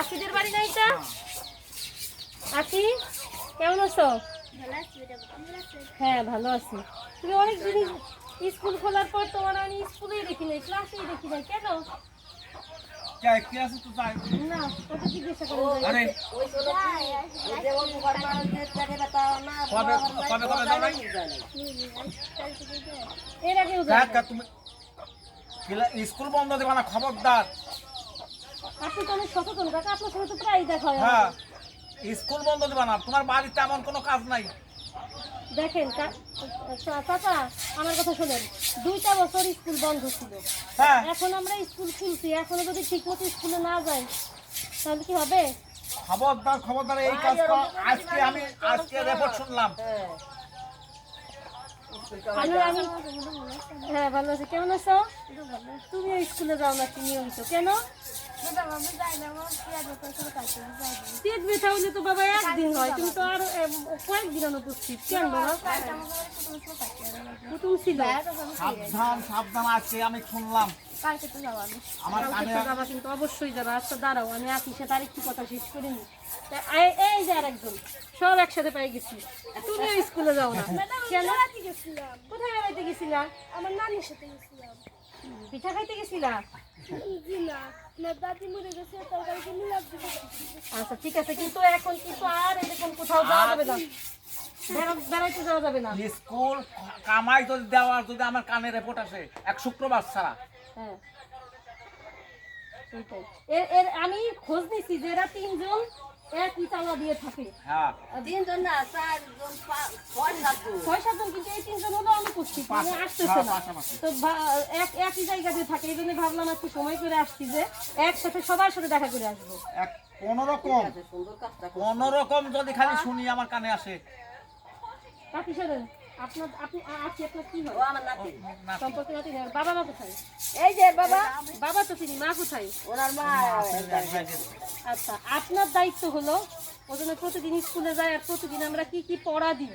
আশিদের বাড়ি না এটা আশি? কেমন আছো? হ্যাঁ ভালো আছি। তুমি অনেক স্কুল খোলার পর তোমার আমি স্কুলেই দেখি নাই ক্লাসেই দেখি নাই কেন? এর কিলা- স্কুল বন্ধ দেবা না খবরদার। আপনি তো অনেক সচেতন কাকা আপনার সাথে তো প্রায় দেখা হয় হ্যাঁ স্কুল বন্ধ দেবা না তোমার বাড়িতে এমন কোনো কাজ নাই। দেখেন কাকা আমার কথা শোনেন দুইটা বছর স্কুল বন্ধ ছিল। হ্যাঁ। এখন আমরা স্কুল খুলছি এখনও যদি ঠিক মতো স্কুলে না যাই তাহলে কি হবে? খবরদার খবরদার এই কাজ আজকে আমি আজকে রিপোর্ট শুনলাম। আমি হ্যাঁ ভালো আছি। কেমন আছো? তুমিও স্কুলে যাও না নিয়মিত কেন? পেট ব্যথা হলে তো বাবা একদিন হয় তুমি তো আর কয়েকদিন অনুপস্থিত কেন বাবা? কুটুম ছিল। সাবধান সাবধান আজকে আমি শুনলাম। আমার কানে কালকে তো যাবা কিন্তু অবশ্যই যাবা আচ্ছা দাঁড়াও আমি আপনি সাথে আরেকটি কথা শেষ করিনি এই- এই যে আরেকজন সব একসাথে পেয়ে গেছি। তুমিও স্কুলে যাও না। কেন? কোথায় বেড়াইতে গেছিলা? আমার নানির সাথে গেছিলাম। পিঠা খাইতে গেছিলা? জি না না দাদি মরে গেছে তরকারিকে মিলাপ দিতে আচ্ছা ঠিক আছে কিন্তু এখন কিন্তু আর এরকম কোথাও যাওয়া যাবে না। বেড়াইতে যাওয়া যাবে না। স্কুল কামাই যদি দেওয়ার যদি আমার কানে রেপোর্ট আসে এক শুক্রবার ছাড়া। হ্যাঁ। সেইটাই। এর এর আমি খোঁজ নিছি যে এরা তিনজন একই তালা দিয়ে থাকে। হ্যাঁ। তিনজন না চারজন ছয় সাতজন। কিন্তু এই তিনজন হলো অনুপস্থিত মানে আসতেছে না। তো এক একই জায়গাতে থাকে এই জন্য ভাবলাম একটু সময় করে আসছি যে একসাথে সবার সাথে দেখা করে আসব। কোন রকম কোন রকম যদি খালি শুনি আমার কানে আসে। কাকি শোনেন আপনার আপনি আছি আপনার কি ও আমার নাতি। সম্পর্কে নাতি না, বাবা মা কোথায়? এই যে বাবা। বাবা তো তিনি মা কোথায়? ওনার মা। আচ্ছা আপনার দায়িত্ব হলো ওজন্য প্রতিদিন স্কুলে যায় আর প্রতিদিন আমরা কি কি পড়া দিই?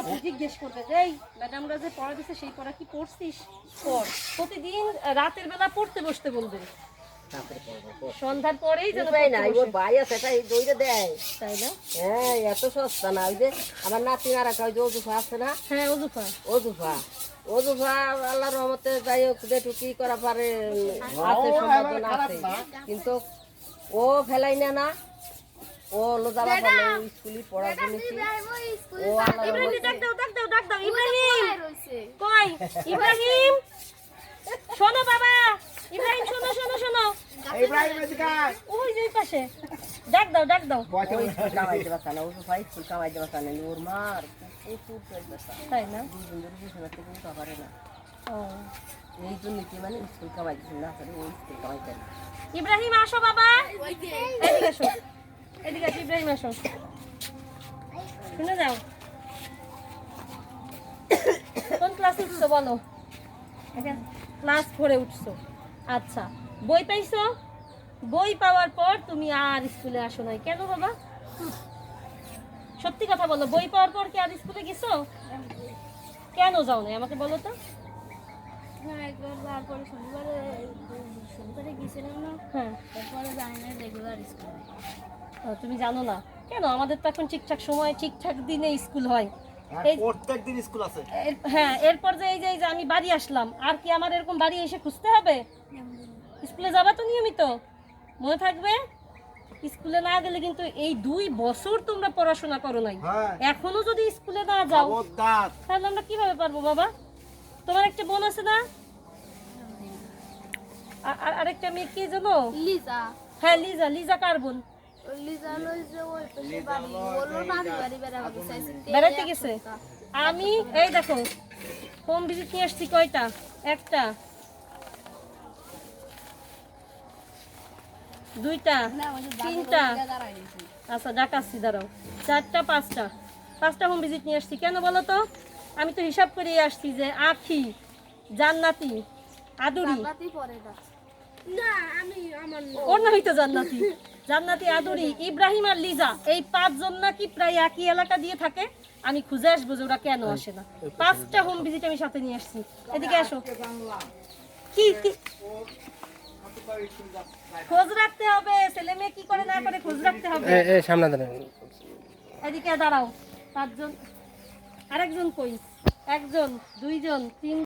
আপনি জিজ্ঞেস করবে যে এই ম্যাডামরা যে পড়া দিচ্ছে সেই পড়া কি পড়ছিস? পড়। প্রতিদিন রাতের বেলা পড়তে বসতে বলবেন। সন্ধ্যার পরেই যেন না ওর ভাই আছে এটা এই দইটা দেয়। তাই না? হ্যাঁ এত সস্তা না ওই যে আমার নাতি আর একটা ওই যে অজুফা আছে না? হ্যাঁ অজুফা অজুফা অজুফা আল্লাহ রহমতে যাই হোক যেটু কি করা পারে আছে সম্ভাবনা আছে। কিন্তু ও ফেলাই না না। ও পারলে স্কুলে পড়ার জন্য ও আল্লাহ ইব্রাহিম ডাক দাও ডাক দাও ডাক দাও। ইব্রাহিম। কই? ইব্রাহিম? শোনো বাবা। ইব্রাহিম শোনো শোনো শোনো। ইব্রাহিম এদিকে ওই যে পাশে। ডাক দাও ডাক দাও। ওই কামাই দেবা স্কুল কামাই দেবা না ওর মার প্রচুর চলবে তাই না? দুজন ধরে বিছানা থেকে উঠা পারে না। ও। এই জন্য কি মানে স্কুল কামাই দিচ্ছে না করে ওই স্কুল কামাই দেয় ইব্রাহিম আসো বাবা। এদিকে আসো। এদিকে আসো ইব্রাহিম আসো। শুনে যাও। কোন ক্লাসে উঠছো বলো? ক্লাস ফোরে উঠছো। আচ্ছা। বই পাইছো? বই পাওয়ার পর তুমি আর স্কুলে আসো নাই। কেন বাবা? সত্যি কথা বলো বই পাওয়ার পর কি আর স্কুলে গেছো? কেন যাও নাই? আমাকে বলো তো। হ্যাঁ। হ্যাঁ তুমি জানো না। কেন? আমাদের তো এখন ঠিকঠাক সময় ঠিকঠাক দিনে স্কুল হয়। এই প্রত্যেকদিন স্কুল আছে। হ্যাঁ এরপর যে এই যে এই যে আমি বাড়ি আসলাম আর কি আমার এরকম বাড়ি এসে খুঁজতে হবে? স্কুলে যাবা তো নিয়মিত? মনে থাকবে? স্কুলে না গেলে কিন্তু এই দুই বছর তোমরা পড়াশোনা করো নাই। হ্যাঁ। এখনও যদি স্কুলে না যাও তাহলে আমরা কীভাবে পারব বাবা? তোমার একটা বোন আছে না? আর আর- আরেকটা মেয়ে কে জানো লিজা। হ্যাঁ লিজা। লিজা কার বোন? বেড়াইতে গেছে। আমি এই দেখো হোম ভিজিট নিয়ে আসছি কয়টা? একটা। দুইটা তিনটা। আচ্ছা ডাকাচ্ছি দাঁড়াও। চারটা পাঁচটা। পাঁচটা হোম ভিজিট নিয়ে আসছি। কেন বলো তো? আমি তো হিসাব করে আসছি যে আখি জান্নাতি আদুরি। রাতি পরে যাচ্ছে আমি ওর নামই তো জান্নাতি। জান্নাতি আদুরি ইব্রাহিম আর লিজা। এই পাঁচজন নাকি প্রায় একই এলাকা দিয়ে থাকে। আমি খুঁজে আসব যে ওরা কেন আসে না। পাঁচটা হোম ভিজিট আমি সাথে নিয়ে আসছি। এদিকে আসো। কি কি? খোঁজ রাখতে হবে ছেলে মেয়ে কি করে না করে খোঁজ রাখতে হবে। এ সামনে দাঁড়াও। এদিকে দাঁড়াও পাঁচজন আরেকজন কই? একজন দুইজন তিন